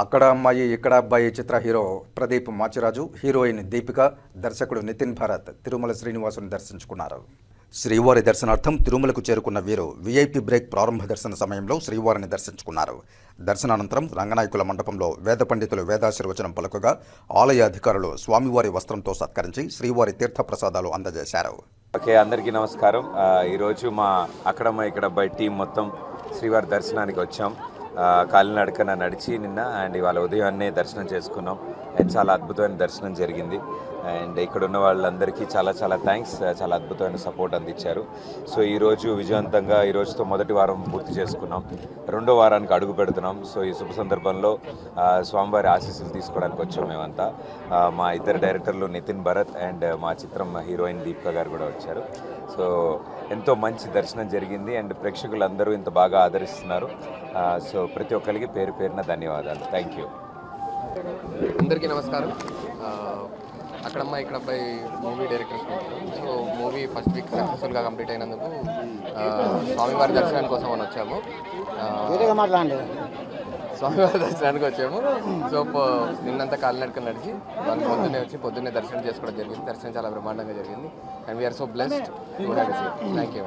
అక్కడ అమ్మాయి ఇక్కడ అబ్బాయి చిత్ర హీరో ప్రదీప్ మాచిరాజు హీరోయిన్ దీపిక దర్శకుడు నితిన్ భరత్ తిరుమల శ్రీనివాసుని దర్శించుకున్నారు. శ్రీవారి దర్శనార్థం తిరుమలకు చేరుకున్న వీరు వీఐపీ బ్రేక్ ప్రారంభ దర్శన సమయంలో శ్రీవారిని దర్శించుకున్నారు. దర్శనానంతరం రంగనాయకుల మండపంలో వేద పండితులు వేదాశీర్వచనం పలుకగా ఆలయ అధికారులు స్వామివారి వస్త్రంతో సత్కరించి శ్రీవారి తీర్థప్రసాదాలు అందజేశారు. ఓకే అందరికీ నమస్కారం. ఈరోజు మా అక్కడమ్మ ఇక్కడ అబ్బాయి టీం మొత్తం శ్రీవారి దర్శనానికి వచ్చాం. కాలినడకన నడిచి నిన్న అండ్ ఇవాళ ఉదయాన్నే దర్శనం చేసుకున్నాం. అండ్ చాలా అద్భుతమైన దర్శనం జరిగింది. అండ్ ఇక్కడ ఉన్న వాళ్ళందరికీ చాలా చాలా థ్యాంక్స్ చాలా అద్భుతమైన సపోర్ట్ అందించారు. సో ఈరోజు విజయవంతంగా ఈ రోజుతో మొదటి వారం పూర్తి చేసుకున్నాం. రెండో వారానికి అడుగు పెడుతున్నాం. సో ఈ శుభ సందర్భంలో స్వామివారి ఆశీస్సులు తీసుకోవడానికి వచ్చాం మేమంతా. మా ఇద్దరు డైరెక్టర్లు నితిన్ భరత్ అండ్ మా చిత్రం హీరోయిన్ దీపిక గారు కూడా వచ్చారు. సో ఎంతో మంచి దర్శనం జరిగింది అండ్ ప్రేక్షకులందరూ ఇంత బాగా ఆదరిస్తున్నారు. సో ప్రతి ఒక్కరికి పేరు పేరున ధన్యవాదాలు. థ్యాంక్ యూ అందరికీ నమస్కారం. అక్కడమ్మ ఇక్కడ అబ్బాయి movie directors so movie first week సక్సెస్ఫుల్గా కంప్లీట్ అయినందుకు ఆ, స్వామివారి దర్శనానికి కోసం అని వచ్చాము. స్వామివారి దర్శనానికి వచ్చాము. సో నిన్నంతా కాలినడక నడిచి వాళ్ళు పొద్దున్నే వచ్చి పొద్దున్నే దర్శనం చేసుకోవడం జరిగింది. దర్శనం చాలా బ్రహ్మాండంగా జరిగింది. And we are so blessed thank you